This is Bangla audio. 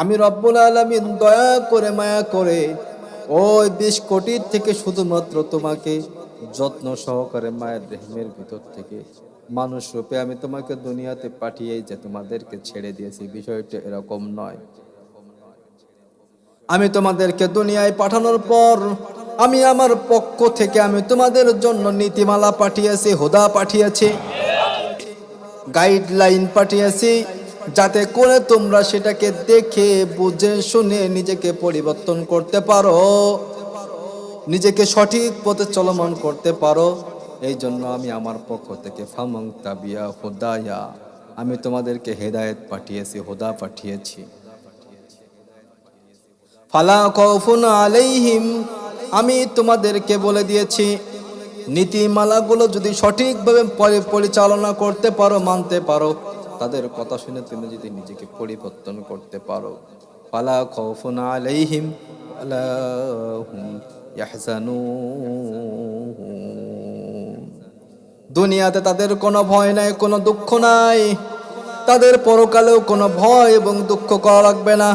আমি রব্বুল আলমিন দয়া করে, মায়া করে ওই বিশ কোটির থেকে শুধুমাত্র তোমাকে যত্ন সহকারে মায়ের রেহমের ভিতর থেকে মানুষ রূপে আমি তোমাকে দুনিয়াতে পাঠিয়ে যে তোমাদেরকে ছেড়ে দিয়েছি। বিষয়টা এরকম নয়। আমি তোমাদেরকে দুনিয়ায় পাঠানোর পর আমি আমার পক্ষ থেকে আমি তোমাদের জন্য নীতিমালা পাঠিয়েছি, হুদা পাঠিয়েছি গাইডলাইন পাঠিয়েছি। যাতে করে তোমরা সেটাকে দেখে, বুঝে, শুনে নিজেকে পরিবর্তন করতে পারো। নিজেকে সঠিক পথে চলমান করতে পারো। এই জন্য আমি আমার পক্ষ থেকে ফামং তাবিয়া হুদায়া। আমি তোমাদেরকে হেদায়েত পাঠিয়েছি, হুদা পাঠিয়েছি। ফালা কৌফুন আলাইহিম, আমি তোমাদেরকে বলে দিয়েছি, নীতিমালাগুলো যদি সঠিকভাবে পরিচালনা করতে পারো, মানতে পারো তাদের কথা শুনে তুমি যদি নিজেকে পরিবর্তন করতে পারো। ফালা খৌফুন আলাইহিম দুনিয়াতে তাদের কোনো ভয় নাই, কোনো দুঃখ নাই। তাদের পরকালেও কোনো ভয় এবং দুঃখ করা লাগবে না।